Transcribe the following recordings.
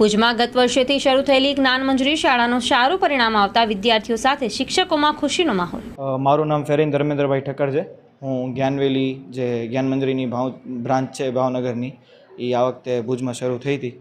ભુજમાં ગત વર્ષેથી શરૂ થયેલી જ્ઞાન મંજૂરી શાળાનું સારું પરિણામ આવતા વિદ્યાર્થીઓ સાથે શિક્ષકોમાં ખુશીનો માહોલ. મારું નામ ફેરીન ધર્મેન્દ્રભાઈ ઠક્કર છે. હું જ્ઞાનવેલી જે જ્ઞાન મંજૂરીની ભાવ, બ્રાન્ચ છે ભાવનગરની, એ આ વખતે ભુજમાં શરૂ થઈ હતી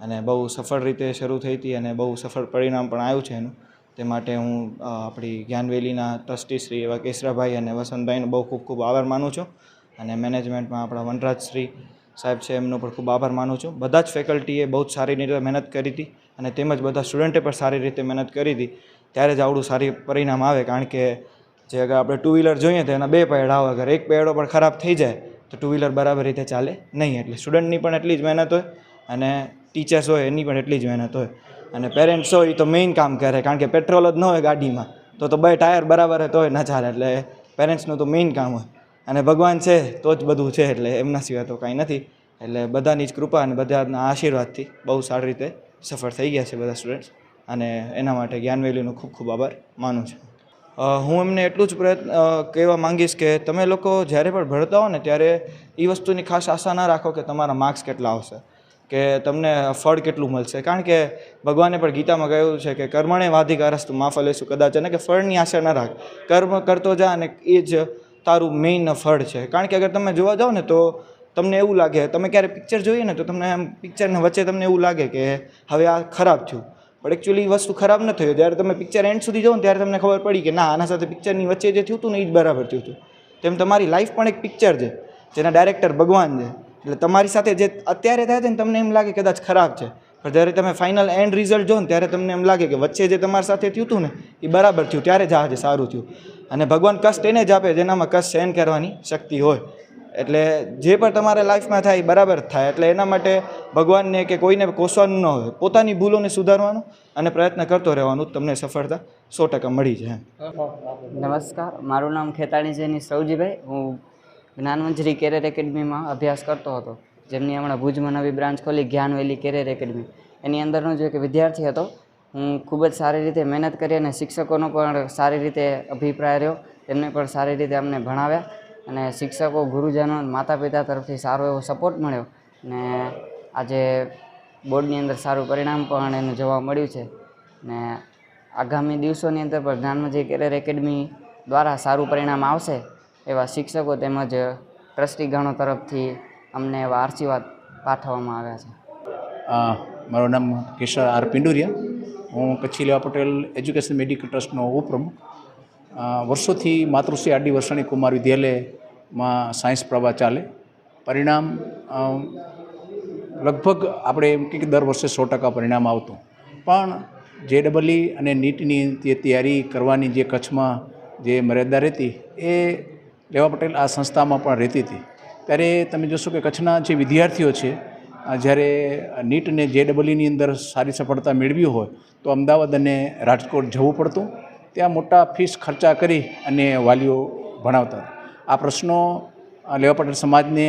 અને બહુ સફળ રીતે શરૂ થઈ હતી અને બહુ સફળ પરિણામ પણ આવ્યું છે એનું. તે માટે હું આપણી જ્ઞાનવેલીના ટ્રસ્ટી શ્રી એવા કેશરાભાઈ અને વસંતભાઈનો બહુ ખૂબ ખૂબ આભાર માનું છું. અને મેનેજમેન્ટમાં આપણા વનરાજશ્રી સાહેબ છે, એમનો પણ ખૂબ આભાર માનું છું. બધા જ ફેકલ્ટીએ બહુ જ સારી રીતે મહેનત કરી હતી અને તેમજ બધા સ્ટુડન્ટે પણ સારી રીતે મહેનત કરી હતી. ત્યારે જ આવડું સારી પરિણામ આવે, કારણ કે જે અગર આપણે ટુ વ્હીલર જોઈએ તો એના બે પૈડા આવે અગર એક પૈડો પણ ખરાબ થઈ જાય, તો ટુ વ્હીલર બરાબર રીતે ચાલે નહીં. એટલે સ્ટુડન્ટની પણ એટલી જ મહેનત હોય અને ટીચર્સ હોય એની પણ એટલી જ મહેનત હોય. અને પેરેન્ટ્સ હોય એ તો મેઇન કામ કરે, કારણ કે પેટ્રોલ જ ન હોય ગાડીમાં. તો તો બે ટાયર બરાબર હોય તોય ના ચાલે. એટલે પેરેન્ટ્સનું તો મેઇન કામ હોય. અને ભગવાન છે, તો જ બધું છે એટલે એમના સિવાય તો કાંઈ નથી. એટલે બધાની જ કૃપા અને બધાના આશીર્વાદથી બહુ સારી રીતે સફળ થઈ ગયા છે બધા સ્ટુડન્ટ્સ અને એના માટે જ્ઞાનવેલીનો ખૂબ ખૂબ આભાર માનું છું. હું એમને એટલું જ પ્રયત્ન કહેવા માંગીશ કે તમે લોકો જ્યારે પણ ભણતા હો ને ત્યારે એ વસ્તુની ખાસ આશા ના રાખો કે તમારા માર્ક્સ કેટલા આવશે. કે તમને ફળ કેટલું મળશે. કારણ કે ભગવાને પણ ગીતામાં કહ્યું છે કે કર્મણે વાધિકારસ્તુ માફ લેશું કદાચ, અને કે ફળની આશા ન રાખ. કર્મ કરતો જા અને એ જ તારું મેઇન ફળ છે. કારણ કે અગર તમે જોવા જાઓ ને તો તમને એવું લાગે, તમે ક્યારે પિક્ચર જોઈએ ને તો તમને આમ પિક્ચરને વચ્ચે તમને એવું લાગે કે હવે આ ખરાબ થયું. પણ એકચ્યુઅલી વસ્તુ ખરાબ ન થયું જ્યારે તમે પિક્ચર એન્ડ સુધી જાઓ ને ત્યારે તમને ખબર પડી કે ના, આના સાથે પિક્ચરની વચ્ચે જે થયું હતું ને એ જ બરાબર થયું હતું. તેમ તમારી લાઈફ પણ એક પિક્ચર છે. જેના ડાયરેક્ટર ભગવાન છે. એટલે તમારી સાથે જે અત્યારે થાય છે ને તમને એમ લાગે કદાચ ખરાબ છે. પણ જ્યારે તમે ફાઇનલ એન્ડ રિઝલ્ટ જો ને, ત્યારે તમને એમ લાગે કે વચ્ચે જે તમારી સાથે થયું હતું ને, એ બરાબર થયું, ત્યારે જ આ જે સારું થયું. અને ભગવાન કષ્ટ એને જ આપે, જેનામાં કષ્ટ સહન કરવાની શક્તિ હોય. એટલે જે પણ તમારા લાઈફમાં થાય, એ બરાબર થાય. એટલે એના માટે ભગવાનને કે કોઈને કોસવાનું ન હોય. પોતાની ભૂલોને સુધારવાનું અને પ્રયત્ન કરતો રહેવાનું. તમને સફળતા સો ટકા મળી જાય. નમસ્કાર. મારું નામ ખેતાણીજીની સૌજીભાઈ. હું જ્ઞાનમંજરી કેરિયર એકેડમીમાં અભ્યાસ કરતો હતો. જેમની હમણાં ભુજમાં નવી બ્રાન્ચ ખોલી જ્ઞાનવેલી કેરિયર એકેડમી એની અંદરનો જો એક વિદ્યાર્થી હતો, હું ખૂબ જ સારી રીતે મહેનત કરી અને શિક્ષકોનો પણ સારી રીતે અભિપ્રાય રહ્યો. તેમને પણ સારી રીતે અમને ભણાવ્યા અને શિક્ષકો, ગુરુજનો માતા પિતા તરફથી સારો એવો સપોર્ટ મળ્યો. અને આજે બોર્ડની અંદર સારું પરિણામ પણ એનું જોવા મળ્યું છે. ને આગામી દિવસોની અંદર પણ જ્ઞાનમજી કેરિયર એકેડમી દ્વારા સારું પરિણામ આવશે, એવા શિક્ષકો તેમજ ટ્રસ્ટીગણો તરફથી અમને એવા આશીર્વાદ પાઠવવામાં આવ્યા છે. મારું નામ કિશોર આર પિંડુરિયા. હું કચ્છી લેવા પટેલ એજ્યુકેશન મેડિકલ ટ્રસ્ટનો ઉપપ્રમુખ. વર્ષોથી માતૃશ્રી આડી વર્ષાણી કુમાર વિદ્યાલયમાં સાયન્સ પ્રવાહ ચાલે. પરિણામ લગભગ આપણે એમ કે દર વર્ષે સો ટકા પરિણામ આવતું. પણ જે ડબલઈ અને નીટની જે તૈયારી કરવાની જે કચ્છમાં જે મર્યાદા રહેતી, એ લેવા પટેલ આ સંસ્થામાં પણ રહેતી હતી. ત્યારે તમે જોશો કે કચ્છના જે વિદ્યાર્થીઓ છે જ્યારે નીટ અને જે ડબલઈની અંદર સારી સફળતા મેળવી હોય, તો અમદાવાદ અને રાજકોટ જવું પડતું. ત્યાં મોટા ફીસ ખર્ચા કરી અને વાલીઓ ભણાવતા આ પ્રશ્નો લેવા પટેલ સમાજને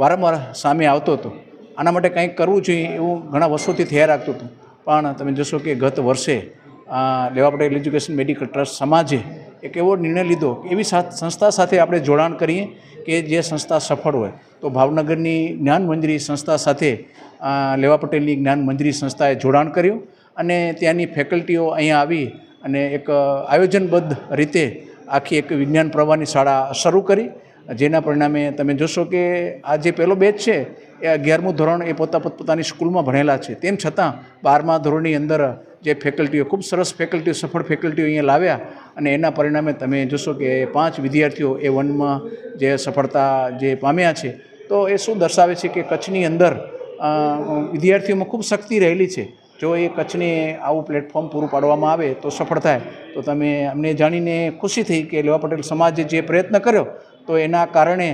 વારંવાર સામે આવતો હતો. આના માટે કંઈક કરવું જોઈએ એવું ઘણા વર્ષોથી થયા રાખતું હતું. પણ તમે જોશો કે ગત વર્ષે લેવા પટેલ એજ્યુકેશન મેડિકલ ટ્રસ્ટ સમાજે એક એવો નિર્ણય લીધો એવી સાથ- સંસ્થા સાથે આપણે જોડાણ કરીએ કે જે સંસ્થા સફળ હોય. તો ભાવનગરની જ્ઞાન મંજરી સંસ્થા સાથે લેવા પટેલની જ્ઞાન મંજરી સંસ્થાએ જોડાણ કર્યું અને ત્યાંની ફેકલ્ટીઓ અહીંયા આવી અને એક આયોજનબદ્ધ રીતે આખી એક વિજ્ઞાન પ્રવાહની શાળા શરૂ કરી. જેના પરિણામે તમે જોશો કે આ જે પહેલો બેચ છે, એ અગિયારમું ધોરણ એ પોતા પોતપોતાની સ્કૂલમાં ભણેલા છે. તેમ છતાં બારમા ધોરણની અંદર જે ફેકલ્ટીઓ ખૂબ સરસ ફેકલ્ટીઓ સફળ ફેકલ્ટીઓ અહીંયા લાવ્યા અને એના પરિણામે તમે જોશો કે પાંચ વિદ્યાર્થીઓ એ વનમાં જે સફળતા જે પામ્યા છે, તો એ શું દર્શાવે છે કે કચ્છની અંદર વિદ્યાર્થીઓમાં ખૂબ શક્તિ રહેલી છે. જો એ કચ્છને આવું પ્લેટફોર્મ પૂરું પાડવામાં આવે તો સફળ થાય. તો તમે અમને જાણીને ખુશી થઈ કે લેવા પટેલ સમાજે જે પ્રયત્ન કર્યો, તો એના કારણે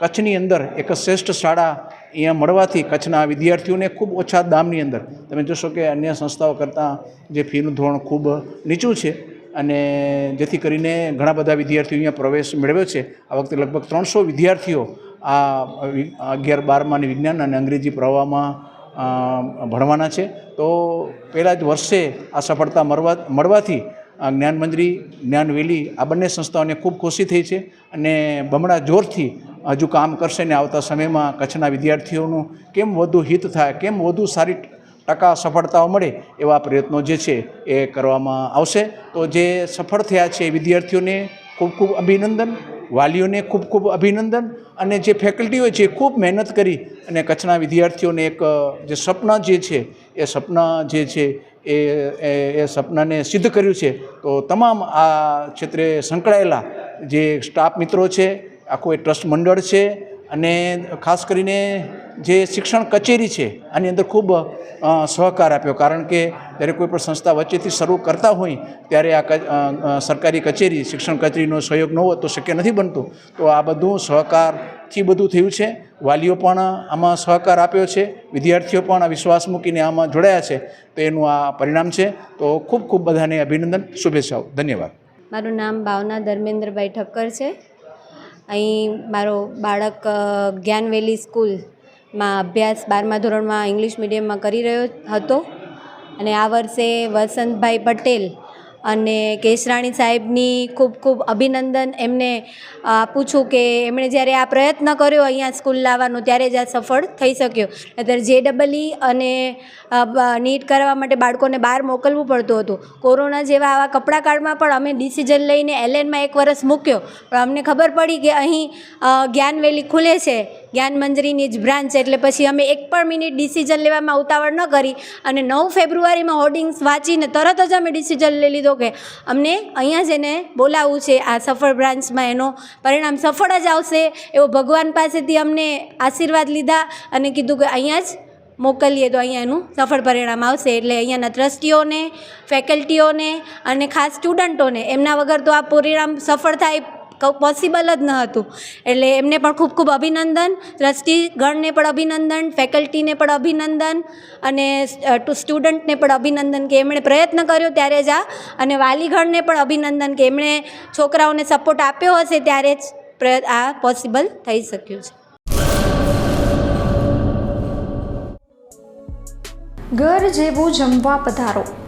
કચ્છની અંદર એક શ્રેષ્ઠ શાળા અહીંયા મળવાથી કચ્છના વિદ્યાર્થીઓને ખૂબ ઓછા દામની અંદર, તમે જોશો કે અન્ય સંસ્થાઓ કરતાં જે ફીનું ધોરણ ખૂબ નીચું છે અને જેથી કરીને ઘણા બધા વિદ્યાર્થીઓ અહીંયા પ્રવેશ મેળવ્યો છે. આ વખતે લગભગ ત્રણસો વિદ્યાર્થીઓ આ અગિયાર બારમાં વિજ્ઞાન અને અંગ્રેજી પ્રવાહમાં ભણવાના છે. તો પહેલાં જ વર્ષે આ સફળતા મળવા મળવાથી જ્ઞાન મંજરી જ્ઞાન વેલી આ બંને સંસ્થાઓને ખૂબ ખુશી થઈ છે અને બમણા જોરથી હજુ કામ કરશે ને આવતા સમયમાં કચ્છના વિદ્યાર્થીઓનું કેમ વધુ હિત થાય, કેમ વધુ સારી ટકા સફળતાઓ મળે એવા પ્રયત્નો જે છે એ કરવામાં આવશે. તો જે સફળ થયા છે વિદ્યાર્થીઓને ખૂબ ખૂબ અભિનંદન, વાલીઓને ખૂબ ખૂબ અભિનંદન અને જે ફેકલ્ટીઓ છે ખૂબ મહેનત કરી અને કચ્છના વિદ્યાર્થીઓને એક, જે સપના જે છે, એ સપના જે છે એ એ સપનાને સિદ્ધ કર્યું છે. તો તમામ આ ક્ષેત્રે સંકળાયેલા જે સ્ટાફ મિત્રો છે આખું એ ટ્રસ્ટ મંડળ છે અને ખાસ કરીને જે શિક્ષણ કચેરી છે, આની અંદર ખૂબ સહકાર આપ્યો. કારણ કે જ્યારે કોઈ પણ સંસ્થા વચ્ચેથી શરૂ કરતા હોય, ત્યારે આ સરકારી કચેરી, શિક્ષણ કચેરીનો સહયોગ ન હોય તો શક્ય નથી બનતું. તો આ બધું સહકારથી બધું થયું છે. વાલીઓ પણ આમાં સહકાર આપ્યો છે. વિદ્યાર્થીઓ પણ આ વિશ્વાસ મૂકીને આમાં જોડાયા છે. તો એનું આ પરિણામ છે. તો ખૂબ ખૂબ બધાને અભિનંદન. શુભેચ્છાઓ. ધન્યવાદ. મારું નામ ભાવના ધર્મેન્દ્રભાઈ ઠક્કર છે. અહીં મારો બાળક જ્ઞાનવેલી સ્કૂલમાં અભ્યાસ બારમા ધોરણમાં ઇંગ્લિશ મીડિયમમાં કરી રહ્યો હતો. અને આ વર્ષે વસંતભાઈ પટેલ અને કેશરાણી સાહેબની ખૂબ ખૂબ અભિનંદન. એમને આપું છું કે એમણે જ્યારે આ પ્રયત્ન કર્યો અહીંયા સ્કૂલ લાવવાનો, ત્યારે જ આ સફળ થઈ શક્યો. અત્યારે જે ડબલઈ અને નીટ કરવા માટે બાળકોને બહાર મોકલવું પડતું હતું. કોરોના જેવા આવા કપડા કાળમાં પણ અમે ડિસિઝન લઈને એલએનમાં એક વર્ષ મૂક્યો. પણ અમને ખબર પડી કે અહીં જ્ઞાનવેલી ખુલે છે. જ્ઞાન મંજરીની જ બ્રાન્ચ એટલે પછી અમે એક પણ મિનિટ ડિસિઝન લેવામાં ઉતાવળ ન કરી અને નવ ફેબ્રુઆરીમાં હોર્ડિંગ્સ વાંચીને તરત જ અમે ડિસિઝન લઈ લીધો કે અમને અહીંયા જ એને બોલાવવું છે આ સફળ બ્રાન્ચમાં એનો પરિણામ સફળ જ આવશે એવો ભગવાન પાસેથી અમને આશીર્વાદ લીધા અને કીધું કે અહીંયા જ મોકલીએ તો અહીંયા એનું સફળ પરિણામ આવશે. એટલે અહીંયાના ટ્રસ્ટીઓને, ફેકલ્ટીઓને અને ખાસ સ્ટુડન્ટોને એમના વગર તો આ પરિણામ સફળ થાય પોસિબલ જ ન હતું. એટલે એમને પણ ખૂબ ખૂબ અભિનંદન ટ્રસ્ટીગણને પણ અભિનંદન ફેકલ્ટીને પણ અભિનંદન અને ટુ સ્ટુડન્ટને પણ અભિનંદન કે એમણે પ્રયત્ન કર્યો ત્યારે જ આ. અને વાલીગણને પણ અભિનંદન કે એમણે છોકરાઓને સપોર્ટ આપ્યો હશે ત્યારે જ આ પોસિબલ થઈ શક્યું છે. ઘર જેવું જમવા પધારો.